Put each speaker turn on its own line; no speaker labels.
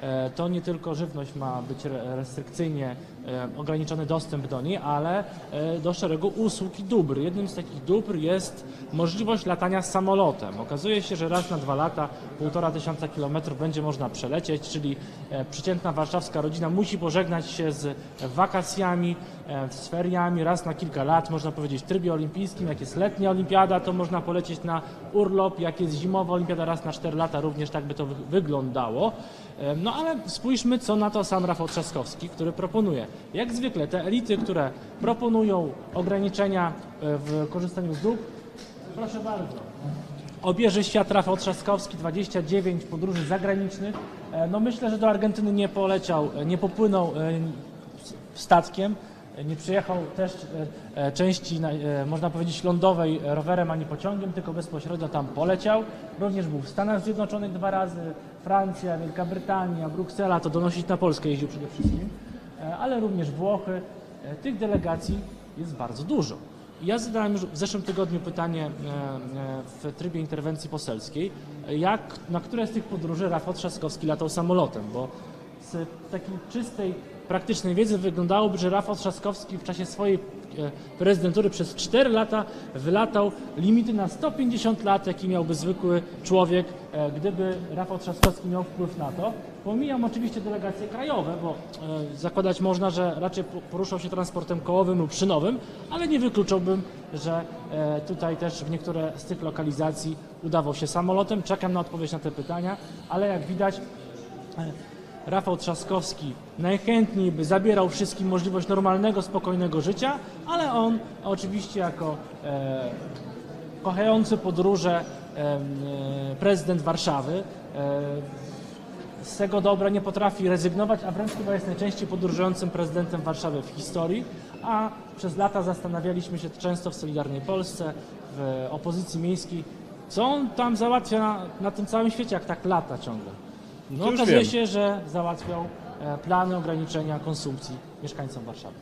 e, to nie tylko żywność ma być re- restrykcyjnie e, ograniczony dostęp do niej, ale e, do szeregu usług i dóbr. Jednym z takich dóbr jest możliwość latania samolotem. Okazuje się, że raz na dwa lata, półtora tysiąca kilometrów będzie można przelecieć, czyli przeciętna warszawska rodzina musi pożegnać się z wakacjami, z feriami raz na kilka lat, można powiedzieć w trybie olimpijskim. Jak jest letnia olimpiada, to można polecieć na urlop. Jak jest zimowa olimpiada, raz na 4 lata, również tak by to wy- wyglądało. E, No ale spójrzmy, co na to sam Rafał Trzaskowski, który proponuje. Jak zwykle te elity, które proponują ograniczenia e, w korzystaniu z dóbr, proszę bardzo. Obieży świat Rafał Trzaskowski, 29 podróży zagranicznych. E, No myślę, że do Argentyny nie poleciał, e, nie popłynął statkiem, nie przyjechał też e, e, części, e, można powiedzieć, lądowej rowerem ani pociągiem, tylko bezpośrednio tam poleciał. Również był w Stanach Zjednoczonych dwa razy, Francja, Wielka Brytania, Bruksela, to donosić na Polskę jeździł przede wszystkim, ale również Włochy. Tych delegacji jest bardzo dużo. Ja zadałem już w zeszłym tygodniu pytanie w trybie interwencji poselskiej, jak, na które z tych podróży Rafał Trzaskowski latał samolotem, bo z takiej czystej, praktycznej wiedzy wyglądałoby, że Rafał Trzaskowski w czasie swojej e, prezydentury przez 4 lata wylatał limity na 150 lat, jaki miałby zwykły człowiek, e, gdyby Rafał Trzaskowski miał wpływ na to. Pomijam oczywiście delegacje krajowe, bo e, zakładać można, że raczej po- poruszał się transportem kołowym lub szynowym, ale nie wykluczałbym, że tutaj też w niektóre z tych lokalizacji udawał się samolotem. Czekam na odpowiedź na te pytania, ale jak widać Rafał Trzaskowski najchętniej by zabierał wszystkim możliwość normalnego, spokojnego życia, ale on oczywiście jako e, kochający podróże e, prezydent Warszawy e, z tego dobra nie potrafi rezygnować, a wręcz chyba jest najczęściej podróżującym prezydentem Warszawy w historii, a przez lata zastanawialiśmy się często w Solidarnej Polsce, w opozycji miejskiej, co on tam załatwia na, na tym całym świecie, jak tak lata ciągle. No okazuje
wiem.
się, że załatwiał e, plany ograniczenia konsumpcji mieszkańcom Warszawy.